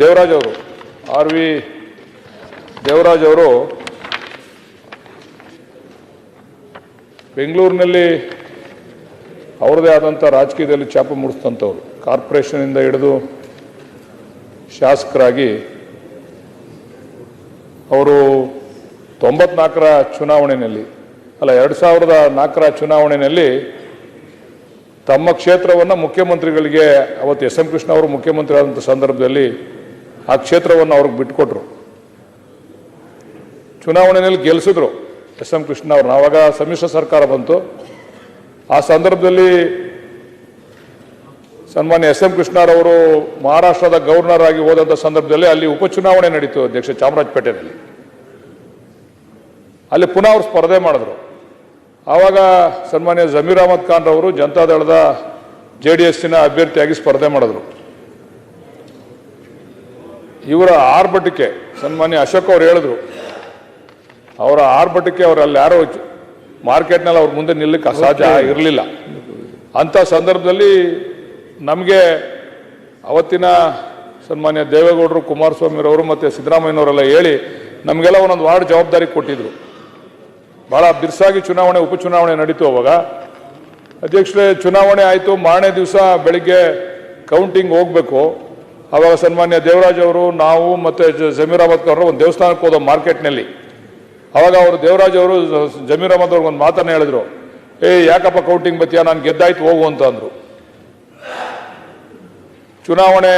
ದೇವರಾಜ್ ಅವರು, R V Devaraj ಅವರು ಬೆಂಗಳೂರಿನಲ್ಲಿ ಅವರದೇ ಆದಂಥ ರಾಜಕೀಯದಲ್ಲಿ ಚಾಪ ಮೂಡಿಸ್ತಂಥವ್ರು ಕಾರ್ಪೊರೇಷನಿಂದ ಹಿಡಿದು ಶಾಸಕರಾಗಿ ಅವರು ತೊಂಬತ್ನಾಲ್ಕರ ಚುನಾವಣೆಯಲ್ಲಿ, ಅಲ್ಲ ಎರಡು ಸಾವಿರದ ನಾಲ್ಕರ ಚುನಾವಣೆಯಲ್ಲಿ ತಮ್ಮ ಕ್ಷೇತ್ರವನ್ನು ಮುಖ್ಯಮಂತ್ರಿಗಳಿಗೆ, ಅವತ್ತು ಎಸ್ ಎಂ ಕೃಷ್ಣ ಅವರು ಮುಖ್ಯಮಂತ್ರಿ ಆದಂಥ ಸಂದರ್ಭದಲ್ಲಿ ಆ ಕ್ಷೇತ್ರವನ್ನು ಅವ್ರಿಗೆ ಬಿಟ್ಟುಕೊಟ್ರು ಚುನಾವಣೆಯಲ್ಲಿ ಗೆಲ್ಲಿಸಿದ್ರು ಎಸ್ ಎಂ ಕೃಷ್ಣ ಅವ್ರನ್ನ ಆವಾಗ ಸಮ್ಮಿಶ್ರ ಸರ್ಕಾರ ಬಂತು. ಆ ಸಂದರ್ಭದಲ್ಲಿ ಸನ್ಮಾನ್ಯ ಎಸ್ ಎಂ ಕೃಷ್ಣರವರು ಮಹಾರಾಷ್ಟ್ರದ ಗವರ್ನರ್ ಆಗಿ ಹೋದಂಥ ಸಂದರ್ಭದಲ್ಲಿ ಅಲ್ಲಿ ಉಪಚುನಾವಣೆ ನಡೀತು ಅಧ್ಯಕ್ಷ ಚಾಮರಾಜಪೇಟೆಯಲ್ಲಿ ಅಲ್ಲಿ ಪುನಃ ಅವರು ಸ್ಪರ್ಧೆ ಮಾಡಿದ್ರು. ಆವಾಗ ಸನ್ಮಾನ್ಯ ಜಮೀರ್ ಅಹಮದ್ ಖಾನ್ ರವರು ಜನತಾದಳದ ಜೆ ಡಿ ಎಸ್ಸಿನ ಅಭ್ಯರ್ಥಿಯಾಗಿ ಸ್ಪರ್ಧೆ ಮಾಡಿದ್ರು. ಇವರ ಆರ್ಭಟಕ್ಕೆ ಸನ್ಮಾನ್ಯ ಅಶೋಕ್ ಅವ್ರು ಹೇಳಿದ್ರು. ಅವರ ಆರ್ಭಟಕ್ಕೆ ಅವರಲ್ಲಿ ಅಲ್ಲಿ ಯಾರೋ ಮಾರ್ಕೆಟ್ನಲ್ಲಿ ಅವ್ರ ಮುಂದೆ ನಿಲ್ಲಕ್ಕೆ ಅಸಾಧ್ಯ ಇರಲಿಲ್ಲ. ಅಂಥ ಸಂದರ್ಭದಲ್ಲಿ ನಮಗೆ ಅವತ್ತಿನ ಸನ್ಮಾನ್ಯ ದೇವೇಗೌಡರು ಕುಮಾರಸ್ವಾಮಿರವರು ಮತ್ತು ಸಿದ್ದರಾಮಯ್ಯನವರೆಲ್ಲ ಹೇಳಿ ನಮಗೆಲ್ಲ ಒಂದೊಂದು ವಾರ್ಡ್ ಜವಾಬ್ದಾರಿ ಕೊಟ್ಟಿದ್ರು. ಭಾಳ ಬಿರ್ಸಾಗಿ ಚುನಾವಣೆ ಉಪಚುನಾವಣೆ ನಡೀತು ಅವಾಗ. ಅಧ್ಯಕ್ಷರೇ ಚುನಾವಣೆ ಆಯಿತು ಮಾರನೇ ದಿವಸ ಬೆಳಿಗ್ಗೆ ಕೌಂಟಿಂಗ್ ಹೋಗಬೇಕು. ಆವಾಗ ಸನ್ಮಾನ್ಯ ದೇವರಾಜ್ ಅವರು ನಾವು ಮತ್ತು ಜಮೀರಾಬಾದ್ ಜಮೀರ್ ಅಹಮದ್ ಅವರು ಒಂದು ದೇವಸ್ಥಾನಕ್ಕೆ ಹೋದ ಮಾರ್ಕೆಟ್ನಲ್ಲಿ. ಅವಾಗ ಅವರು ದೇವರಾಜ್ ಅವರು ಜಮೀರಾಬಾದ್ ಜಮೀರ್ ಅಹಮದ್ ಅವ್ರಿಗೆ ಒಂದು ಮಾತನ್ನ ಹೇಳಿದ್ರು. ಏ ಯಾಕಪ್ಪ ಕೌಂಟಿಂಗ್ ಬತ್ತೀಯ? ನಾನು ಗೆದ್ದಾಯ್ತು ಹೋಗು ಅಂತ ಅಂದರು. ಚುನಾವಣೆ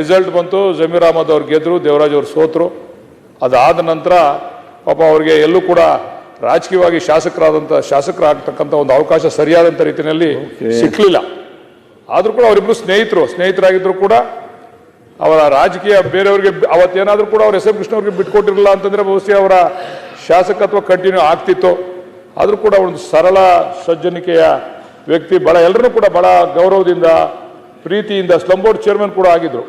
ರಿಸಲ್ಟ್ ಬಂತು ಜಮೀರ್ ಅಹಮದ್ ಅವ್ರು ಗೆದ್ದರು ದೇವರಾಜ್ ಅವರು ಸೋತರು. ಅದಾದ ನಂತರ ಪಾಪ ಅವ್ರಿಗೆ ಎಲ್ಲೂ ಕೂಡ ರಾಜಕೀಯವಾಗಿ ಶಾಸಕರಾದಂಥ ಶಾಸಕರಾಗ್ತಕ್ಕಂಥ ಒಂದು ಅವಕಾಶ ಸರಿಯಾದಂಥ ರೀತಿಯಲ್ಲಿ ಸಿಕ್ಕಲಿಲ್ಲ ಆದರೂ ಕೂಡ ಅವರಿಬ್ಬರು ಸ್ನೇಹಿತರು ಸ್ನೇಹಿತರಾಗಿದ್ದರು ಕೂಡ ಅವರ ರಾಜಕೀಯ ಬೇರೆಯವ್ರಿಗೆ ಅವತ್ತೇನಾದರೂ ಕೂಡ ಅವ್ರು ಎಸ್ ಎಂ ಕೃಷ್ಣ ಅವ್ರಿಗೆ ಬಿಟ್ಕೊಟ್ಟಿರಲಿಲ್ಲ ಅಂತಂದ್ರೆ ಬಹುಶಃ ಅವರ ಶಾಸಕತ್ವ ಕಂಟಿನ್ಯೂ ಆಗ್ತಿತ್ತು. ಆದರೂ ಕೂಡ ಒಂದು ಸರಳ ಸಜ್ಜನಿಕೆಯ ವ್ಯಕ್ತಿ ಬಹಳ ಎಲ್ಲರೂ ಕೂಡ ಬಹಳ ಗೌರವದಿಂದ ಪ್ರೀತಿಯಿಂದ ಸ್ಲಂ ಬೋರ್ಡ್ ಚೇರ್ಮನ್ ಕೂಡ ಆಗಿದ್ರು.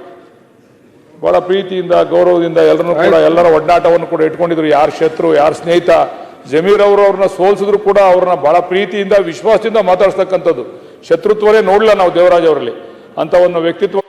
ಬಹಳ ಪ್ರೀತಿಯಿಂದ ಗೌರವದಿಂದ ಎಲ್ಲರೂ ಕೂಡ ಎಲ್ಲರ ಒಡನಾಟವನ್ನು ಕೂಡ ಇಟ್ಕೊಂಡಿದ್ರು. ಯಾರು ಶತ್ರು ಯಾರು ಸ್ನೇಹಿತ ಜಮೀರ್ ಅವರು ಅವ್ರನ್ನ ಸೋಲ್ಸಿದ್ರು ಕೂಡ ಅವ್ರನ್ನ ಬಹಳ ಪ್ರೀತಿಯಿಂದ ವಿಶ್ವಾಸದಿಂದ ಮಾತಾಡ್ಸ್ತಕ್ಕಂಥದ್ದು. ಶತ್ರುತ್ವನೇ ನೋಡಲ್ಲ ನಾವು ದೇವರಾಜ್ ಅವರಲ್ಲಿ. ಅಂತ ಒಂದು ವ್ಯಕ್ತಿತ್ವ